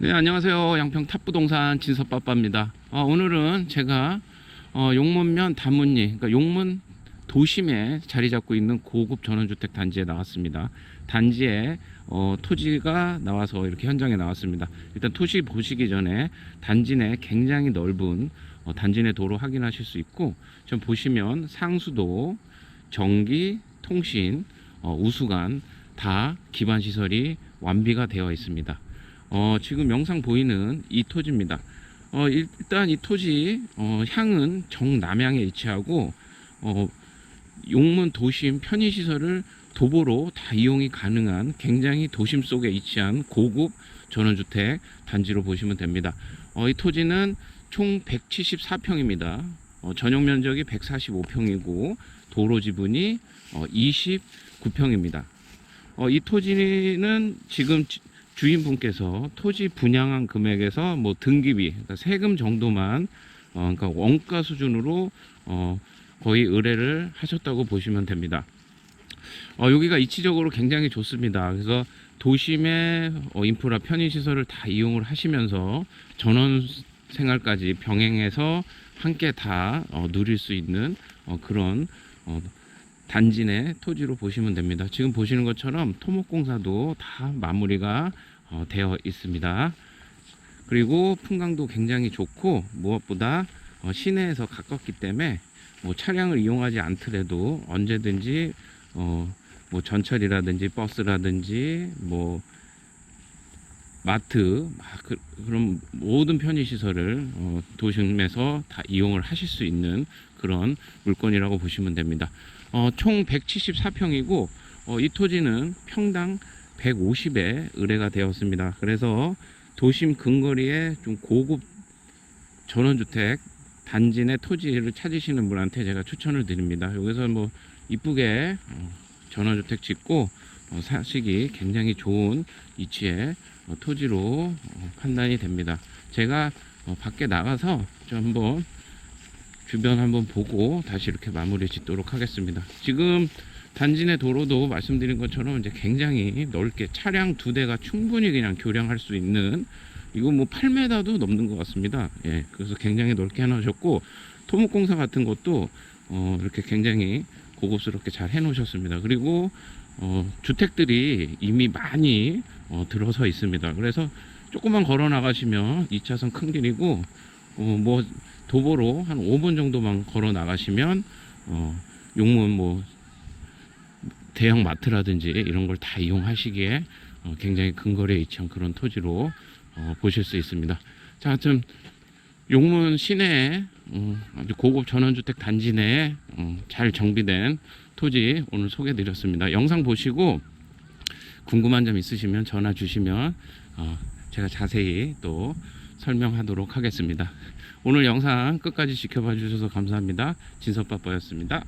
네, 안녕하세요. 양평 탑부동산 진섭빠빠입니다. 어, 오늘은 제가 어, 용문면 다문리, 그러니까 용문 도심에 자리 잡고 있는 고급 전원주택 단지에 나왔습니다. 단지에 어, 토지가 나와서 이렇게 현장에 나왔습니다. 일단 토지 보시기 전에 단지 내 굉장히 넓은 어, 단지 내 도로 확인하실 수 있고, 좀 보시면 상수도, 전기, 통신, 어, 우수관 다 기반 시설이 완비가 되어 있습니다. 어, 지금 영상 보이는 이 토지입니다. 어, 일단 이 토지 어, 향은 정남향에 위치하고 어, 용문 도심 편의시설을 도보로 다 이용이 가능한 굉장히 도심 속에 위치한 고급 전원주택 단지로 보시면 됩니다. 어, 이 토지는 총 174평입니다. 어, 전용 면적이 145평이고 도로 지분이 어, 29평입니다. 어, 이 토지는 지금 지- 주인분께서 토지 분양한 금액에서 뭐 등기비, 그러니까 세금 정도만 어, 그러니까 원가 수준으로 어, 거의 의뢰를 하셨다고 보시면 됩니다. 어, 여기가 이치적으로 굉장히 좋습니다. 그래서 도심의 어, 인프라 편의 시설을 다 이용을 하시면서 전원 생활까지 병행해서 함께 다 어, 누릴 수 있는 어, 그런 어, 단지 내 토지로 보시면 됩니다. 지금 보시는 것처럼 토목공사도 다 마무리가 어, 되어 있습니다. 그리고 풍광도 굉장히 좋고 무엇보다 어, 시내에서 가깝기 때문에 뭐 차량을 이용하지 않더라도 언제든지 어, 뭐 전철이라든지 버스라든지 뭐 마트 막 그, 런 모든 편의 시설을 어, 도심에서 다 이용을 하실 수 있는 그런 물건이라고 보시면 됩니다. 어, 총 174평이고 어, 이 토지는 평당 150에 의뢰가 되었습니다. 그래서 도심 근거리에 좀 고급 전원주택 단지 내 토지를 찾으시는 분한테 제가 추천을 드립니다. 여기서 뭐 이쁘게 어, 전원주택 짓고 어, 사시기 굉장히 좋은 위치에 어, 토지로 어, 판단이 됩니다. 제가 어, 밖에 나가서 좀 한번 주변 한번 보고 다시 이렇게 마무리 짓도록 하겠습니다. 지금 단지 내 도로도 말씀드린 것처럼 이제 굉장히 넓게 차량 두 대가 충분히 그냥 교량할 수 있는 이거 뭐 8m도 넘는 것 같습니다. 예, 그래서 굉장히 넓게 해놓으셨고 토목공사 같은 것도 어, 이렇게 굉장히 고급스럽게 잘 해놓으셨습니다. 그리고 어, 주택들이 이미 많이 어, 들어서 있습니다. 그래서 조금만 걸어 나가시면 2차선 큰 길이고 어, 뭐 도보로 한 5분 정도만 걸어 나가시면 어, 용문 뭐 대형 마트라든지 이런 걸 다 이용하시기에 어, 굉장히 근거리에 위치한 그런 토지로 어, 보실 수 있습니다. 자, 하여튼 용문 시내에 어, 아주 고급 전원주택 단지 내에 어, 잘 정비된 토지 오늘 소개드렸습니다. 영상 보시고 궁금한 점 있으시면 전화 주시면 어, 제가 자세히 또 설명하도록 하겠습니다. 오늘 영상 끝까지 지켜봐 주셔서 감사합니다. 진섭빠빠였습니다.